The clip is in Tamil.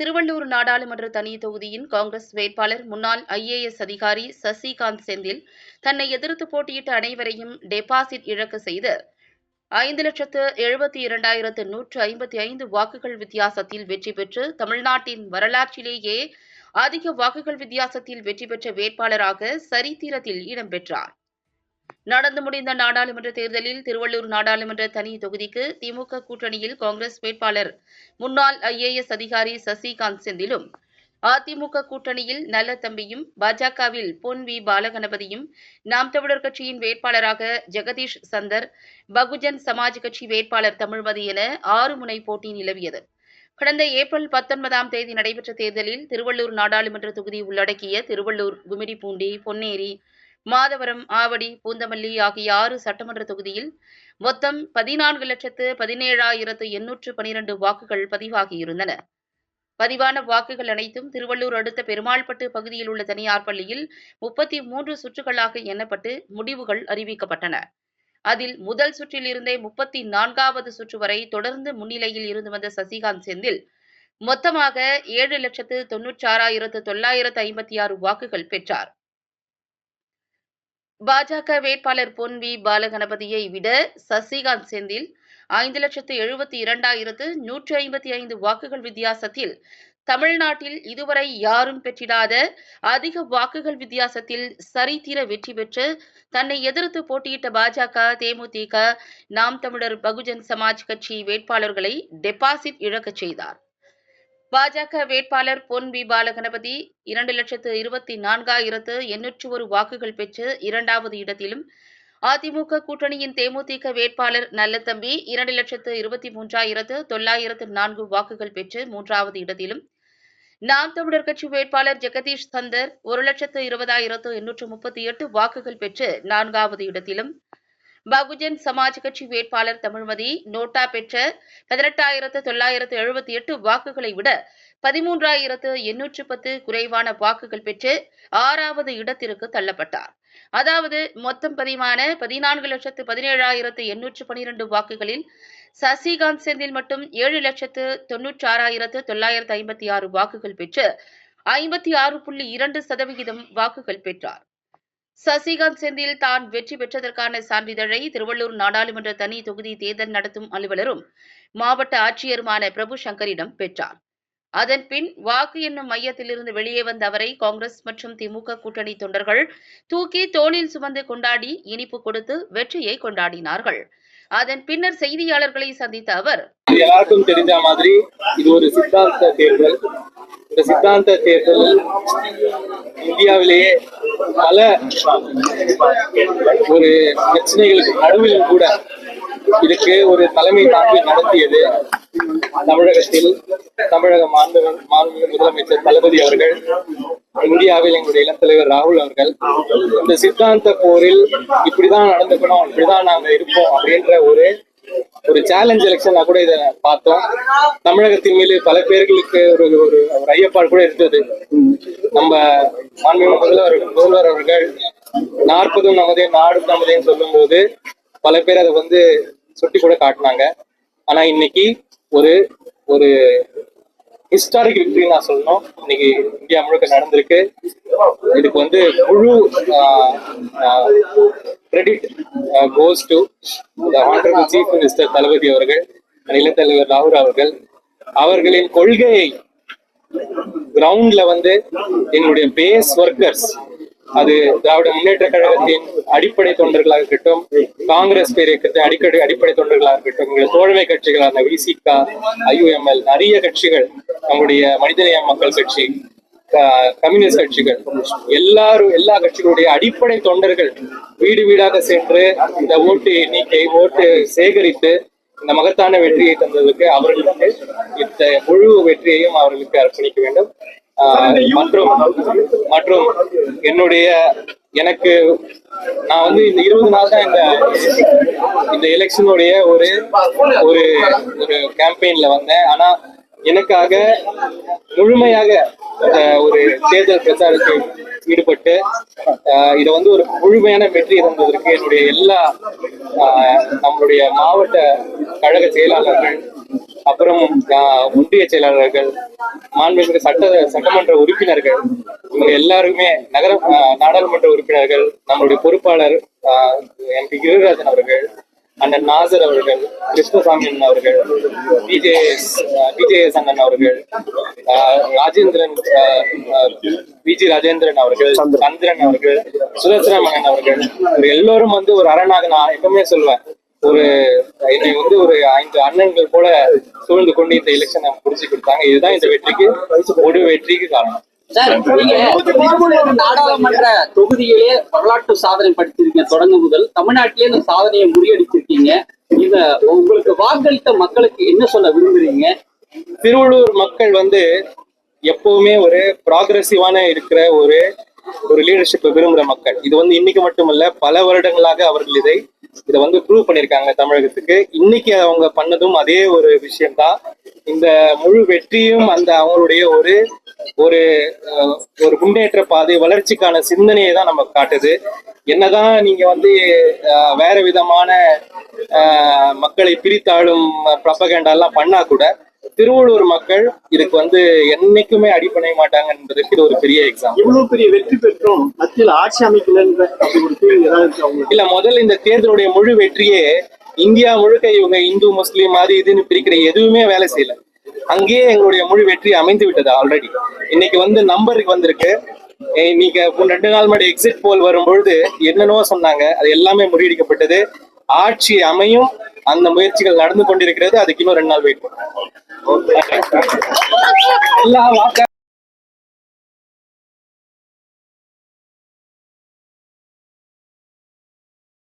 திருவள்ளூர் நாடாளுமன்ற தனி தொகுதியின் காங்கிரஸ் வேட்பாளர் முன்னாள் ஐஏஎஸ் அதிகாரி சசிகாந்த் செந்தில் தன்னை எதிர்த்து போட்டியிட்ட அனைவரையும் டெபாசிட் இழக்க செய்து ஐந்து லட்சத்து எழுபத்தி இரண்டாயிரத்து நூற்று ஐம்பத்தி ஐந்து வாக்குகள் வித்தியாசத்தில் வெற்றி பெற்று தமிழ்நாட்டின் வரலாற்றிலேயே அதிக வாக்குகள் வித்தியாசத்தில் வெற்றி பெற்ற வேட்பாளராக சரித்திரத்தில் இடம்பெற்றார் நடந்து முடிந்த நாடாளுமன்ற தேர்தலில் திருவள்ளூர் நாடாளுமன்ற தனி தொகுதிக்கு திமுக கூட்டணியில் காங்கிரஸ் வேட்பாளர் முன்னாள் ஐஏஎஸ் அதிகாரி சசிகாந்த் செந்திலும் அதிமுக கூட்டணியில் நல்லதம்பியும் பாஜகவில் பொன் வி பாலகணபதியும் நாம் தமிழர் கட்சியின் வேட்பாளராக ஜெகதீஷ் சந்தர் பகுஜன் சமாஜ் கட்சி வேட்பாளர் தமிழ்மதி என ஆறு முனை போட்டி நிலவியது. கடந்த ஏப்ரல் பத்தொன்பதாம் தேதி நடைபெற்ற தேர்தலில் திருவள்ளூர் நாடாளுமன்ற தொகுதி உள்ளடக்கிய திருவள்ளூர் குமிடிப்பூண்டி பொன்னேரி மாதவரம் ஆவடி பூந்தமல்லி ஆகிய ஆறு சட்டமன்ற தொகுதியில் மொத்தம் பதினான்கு லட்சத்து பதினேழாயிரத்து எண்ணூற்று பனிரெண்டு வாக்குகள் பதிவாகியிருந்தன. பதிவான வாக்குகள் அனைத்தும் திருவள்ளூர் அடுத்த பெருமாள்பட்டு பகுதியில் உள்ள தனியார் பள்ளியில் முப்பத்தி மூன்று சுற்றுகளாக எண்ணப்பட்டு முடிவுகள் அறிவிக்கப்பட்டன. அதில் முதல் சுற்றில் இருந்தே முப்பத்தி நான்காவது சுற்று வரை தொடர்ந்து முன்னிலையில் இருந்து வந்த சசிகாந்த் செந்தில் மொத்தமாக ஏழு லட்சத்து தொன்னூற்றாறாயிரத்து தொள்ளாயிரத்து ஐம்பத்தி ஆறு வாக்குகள் பெற்றார். பாஜக வேட்பாளர் பொன் வி பாலகணபதியை விட சசிகாந்த் செந்தில் ஐந்து லட்சத்து எழுபத்தி இரண்டாயிரத்து நூற்றி ஐம்பத்தி ஐந்து வாக்குகள் வித்தியாசத்தில் தமிழ்நாட்டில் இதுவரை யாரும் பெற்றிடாத அதிக வாக்குகள் வித்தியாசத்தில் சரித்திர வெற்றி பெற்று தன்னை எதிர்த்து போட்டியிட்ட பாஜக தேமுதிக நாம் தமிழர் பகுஜன் சமாஜ் கட்சி வேட்பாளர்களை டெபாசிட் இழக்கச் செய்தார். பாஜக வேட்பாளர் பொன் பி பாலகணபதி இரண்டு லட்சத்து இருபத்தி நான்காயிரத்து எண்ணூற்று ஒரு வாக்குகள் பெற்று இரண்டாவது இடத்திலும். அதிமுக கூட்டணியின் தேமுதிக வேட்பாளர் நல்லத்தம்பி இரண்டு லட்சத்து இருபத்தி மூன்றாயிரத்து தொள்ளாயிரத்து நான்கு வாக்குகள் பெற்று மூன்றாவது இடத்திலும். நாம் தமிழர் கட்சி வேட்பாளர் ஜெகதீஷ் சந்தர் ஒரு லட்சத்து இருபதாயிரத்து எண்ணூற்று முப்பத்தி எட்டு வாக்குகள் பெற்று நான்காவது இடத்திலும். பகுஜன் சமாஜ் கட்சி வேட்பாளர் தமிழ்மதி நோட்டா பெற்ற பதினெட்டாயிரத்து தொள்ளாயிரத்து எழுபத்தி எட்டு வாக்குகளை விட பதிமூன்றாயிரத்து எண்ணூற்று பத்து குறைவான வாக்குகள் பெற்று ஆறாவது இடத்திற்கு தள்ளப்பட்டார். அதாவது மொத்தம் பதிவான பதினான்கு லட்சத்து பதினேழாயிரத்து எண்ணூற்று பனிரெண்டு வாக்குகளில் சசிகாந்த் செந்தில் மட்டும் ஏழு லட்சத்து தொன்னூற்றாறாயிரத்து தொள்ளாயிரத்து ஐம்பத்தி ஆறு வாக்குகள் பெற்று ஐம்பத்தி ஆறு புள்ளி இரண்டு சதவிகிதம் வாக்குகள் பெற்றார். சசிகாந்த் செந்தில் தான் வெற்றி பெற்றதற்கான சான்றிதழை திருவள்ளூர் நாடாளுமன்ற தனி தொகுதி தேர்தல் நடத்தும் அலுவலரும் மாவட்ட ஆட்சியருமான பிரபு சங்கரிடம் பெற்றார். அதன் பின் வாக்கு எண்ணும் மையத்திலிருந்து வெளியே வந்த அவரை காங்கிரஸ் மற்றும் திமுக கூட்டணி தொண்டர்கள் தூக்கி தோளில் சுமந்து கொண்டாடி இனிப்பு கொடுத்து வெற்றியை கொண்டாடினார்கள். அதன் பின்னர் செய்தியாளர்களை சந்தித்த அவர் எல்லாருக்கும் தெரிந்த மாதிரி இது ஒரு சித்தாந்த தேர்தல். இந்த சித்தாந்த தேர்தல் இந்தியாவிலேயே பல ஒரு பிரச்சனைகளுக்கு நடுவிலும் கூட இதுக்கு ஒரு தலைமை தாங்கி நடத்தியது தமிழகத்தில் தமிழக மாண்பு மாண்பு முதலமைச்சர் தளபதி அவர்கள் இந்தியாவில் எங்களுடைய இளம் தலைவர் ராகுல் அவர்கள். இந்த சித்தாந்த போரில் இப்படிதான் நடந்துக்கணும் இப்படிதான் நாங்க இருப்போம் அப்படின்ற ஒரு ஒரு சேலஞ்ச் எலெக்ஷனா கூட இதை பார்த்தோம். தமிழகத்தின் மீது பல பேர்களுக்கு ஒரு ஒரு ஒரு ஐயப்பாடு கூட இருந்தது. நம்ம மாண்புமிகு முதல்வர் முதல்வர் அவர்கள் நாற்பதும் நமதே நாடும் நமதேன்னு சொல்லும்போது பல பேர் அதை வந்து சுட்டி கூட காட்டினாங்க. ஆனா இன்னைக்கு ஒரு ஒரு ஹிஸ்டாரிக் விக்டரி நான் சொல்லணும். இன்னைக்கு இந்தியா முழுக்க நடந்திருக்கு. இதுக்கு வந்து முழு credit goes to honourable chief minister Thalapathy அவர்கள் இளைஞர் தலைவர் ராகுல் அவர்கள். அவர்களின் கொள்கையை கிரவுண்ட்ல வந்து எங்களுடைய பேஸ் ஒர்க்கர்ஸ் அது திராவிட முன்னேற்ற கழகத்தின் அடிப்படை தொண்டர்களாக இருக்கட்டும் காங்கிரஸ் பேர் இயக்கத்தின் அடிக்கடி அடிப்படை தொண்டர்களாக இருக்கட்டும் எங்களுடைய தோழமை கட்சிகளான விசிகா ஐயுஎம்எல் நிறைய கட்சிகள் நம்முடைய மனிதநேய மக்கள் கட்சி கம்யூனிஸ்ட் கட்சிகள். எல்லாரும் எல்லா கட்சிகளுடைய அடிப்படை தொண்டர்கள் வீடு வீடாக சென்று இந்த ஓட்டு எண்ணிக்கை ஓட்டு சேகரித்து இந்த மகத்தான வெற்றியை தந்ததுக்கு அவர்களுக்கு இந்த முழு வெற்றியையும் அவர்களுக்கு அர்ப்பணிக்க வேண்டும். மற்றும் மற்றும் என்னுடைய எனக்கு நான் வந்து இந்த இருபது நாள் தான் இந்த இந்த எலெக்ஷனுடைய ஒரு ஒரு ஒரு கேம்பெயின்ல வந்தேன். ஆனா எனக்காக முழுமையாக ஒரு தேர்தல் பிரச்சாரத்தில் ஈடுபட்டு ஆஹ் இதை வந்து ஒரு முழுமையான வெற்றி இருந்ததற்கு என்னுடைய எல்லா ஆஹ் நம்மளுடைய மாவட்ட கழக செயலாளர்கள் அப்புறம் ஆஹ், ஒன்றிய செயலாளர்கள் மாண்புமிகு சட்ட சட்டமன்ற உறுப்பினர்கள் இவங்க எல்லாருமே நகர நாடாளுமன்ற உறுப்பினர்கள் நம்மளுடைய பொறுப்பாளர் எம்பி கிரிராஜன் அவர்கள் அண்ணன் நாசர் அவர்கள் கிருஷ்ணசாமி அண்ணன் அவர்கள் பிஜேஎஸ் பிஜேஎஸ் அண்ணன் அவர்கள் ஆஹ், ராஜேந்திரன் பிஜி ராஜேந்திரன் அவர்கள் சந்திரன். அவர்கள் சுதர்சன மகன் அவர்கள் எல்லோரும் வந்து ஒரு அரணாக நான் எப்பவுமே சொல்லுவேன் ஒரு என்னை வந்து ஒரு ஐந்து அண்ணன்கள் போல சூழ்ந்து கொண்டு இந்த எலெக்ஷனை முடிச்சு கொடுத்தாங்க. இதுதான் இந்த வெற்றிக்கு ஒரு வெற்றிக்கு காரணம். சார் நீங்க திருவள்ளூர் நாடாளுமன்ற தொகுதியிலே வரலாற்று சாதனை படிச்சிருக்கீங்க தொடங்கு முதல். தமிழ்நாட்டிலே இந்த சாதனையை முறியடிச்சிருக்கீங்க. இத உங்களுக்கு வாக்களித்த மக்களுக்கு என்ன சொல்ல விரும்புறீங்க? திருவள்ளூர் மக்கள் வந்து எப்பவுமே ஒரு ப்ராக்ரசிவான இருக்கிற ஒரு ஒரு லீடர்ஷிப்பை விரும்புகிற மக்கள். இது வந்து இன்னைக்கு மட்டுமல்ல பல வருடங்களாக அவர்கள் இதை இதை வந்து ப்ரூவ் பண்ணியிருக்காங்க தமிழகத்துக்கு. இன்னைக்கு அவங்க பண்ணதும் அதே ஒரு விஷயம்தான். இந்த முழு வெற்றியும் அந்த அவங்களுடைய ஒரு ஒரு ஒரு முன்னேற்ற பாதை வளர்ச்சிக்கான சிந்தனையை தான் நம்ம காட்டுது. என்னதான் நீங்க வந்து வேற விதமான மக்களை பிரித்தாளும் எல்லாம் பண்ணா கூட திருவள்ளூர் மக்கள் இதுக்கு வந்து என்னைக்குமே அடிப்படைய மாட்டாங்க என்பதற்கு இது ஒரு பெரிய எக்ஸாம் இவ்வளவு பெரிய வெற்றி பெற்றோம் மத்தியில் ஆட்சி அமைக்கலன்ற இல்ல முதல்ல இந்த தேர்தலுடைய முழு வெற்றியே இந்தியா முழுக்க இவங்க இந்து முஸ்லீம் அது இதுன்னு பிரிக்கிற எதுவுமே வேலை செய்யல. அங்கேயே எங்களுடைய முழு வெற்றி அமைந்து விட்டது ஆல்ரெடி இன்னைக்கு வந்து நம்பருக்கு வந்திருக்கு. இன்னைக்கு ரெண்டு நாள் முன்னாடி எக்ஸிட் போல் வரும்பொழுது என்னென்னவோ சொன்னாங்க. அது எல்லாமே முறியடிக்கப்பட்டது. ஆட்சி அமையும். அந்த முயற்சிகள் நடந்து கொண்டிருக்கிறது. அதுக்கு இன்னும் ரெண்டு நாள் வெயிட் எல்லா வாக்க